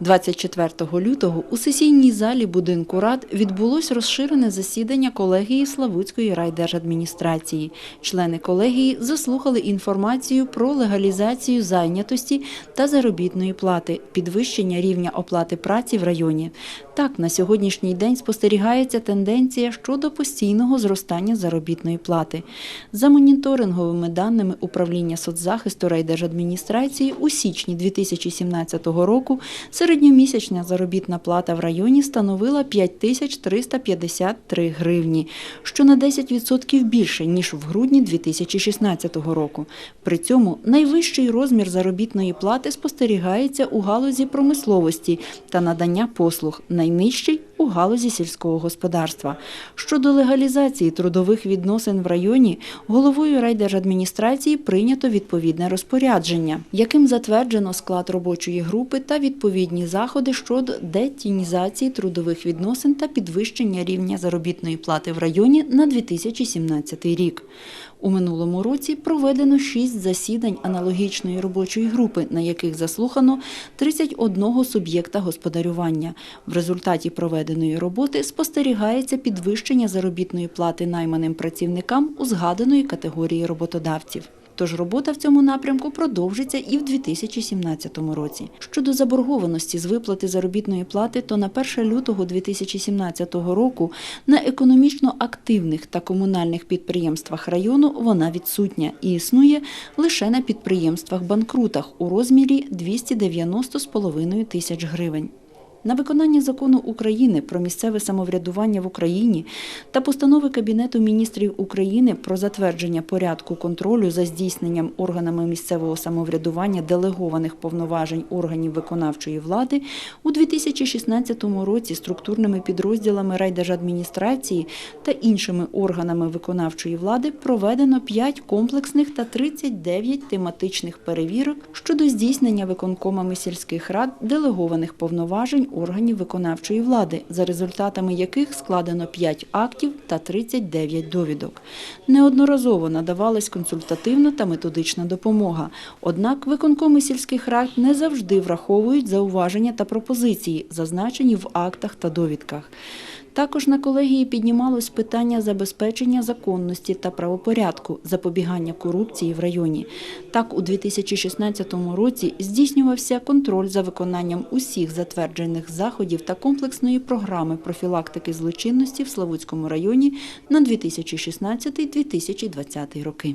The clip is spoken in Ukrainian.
24 лютого у сесійній залі будинку рад відбулось розширене засідання колегії Славутської райдержадміністрації. Члени колегії заслухали інформацію про легалізацію зайнятості та заробітної плати, підвищення рівня оплати праці в районі. Так, на сьогоднішній день спостерігається тенденція щодо постійного зростання заробітної плати. За моніторинговими даними управління соцзахисту райдержадміністрації у січні 2017 року середньомісячна заробітна плата в районі становила 5353 гривні, що на 10% більше, ніж в грудні 2016 року. При цьому найвищий розмір заробітної плати спостерігається у галузі промисловості та надання послуг, найнижчий – у галузі сільського господарства. Щодо легалізації трудових відносин в районі, головою райдержадміністрації прийнято відповідне розпорядження, яким затверджено склад робочої групи та відповідні заходи щодо детінізації трудових відносин та підвищення рівня заробітної плати в районі на 2017 рік. У минулому році проведено шість засідань аналогічної робочої групи, на яких заслухано 31 суб'єкта господарювання. В результаті проведеної роботи спостерігається підвищення заробітної плати найманим працівникам у згаданої категорії роботодавців. Тож робота в цьому напрямку продовжиться і в 2017 році. Щодо заборгованості з виплати заробітної плати, то на 1 лютого 2017 року на економічно активних та комунальних підприємствах району вона відсутня і існує лише на підприємствах-банкрутах у розмірі 290,5 тисяч гривень. На виконання закону України про місцеве самоврядування в Україні та постанови Кабінету міністрів України про затвердження порядку контролю за здійсненням органами місцевого самоврядування делегованих повноважень органів виконавчої влади у 2016 році структурними підрозділами райдержадміністрації та іншими органами виконавчої влади проведено 5 комплексних та 39 тематичних перевірок щодо здійснення виконкомами сільських рад делегованих повноважень органів виконавчої влади, за результатами яких складено 5 актів та 39 довідок. Неодноразово надавалась консультативна та методична допомога. Однак виконкоми сільських рад не завжди враховують зауваження та пропозиції, зазначені в актах та довідках. Також на колегії піднімалось питання забезпечення законності та правопорядку, запобігання корупції в районі. Так, у 2016 році здійснювався контроль за виконанням усіх затверджених заходів та комплексної програми профілактики злочинності в Славутському районі на 2016-2020 роки.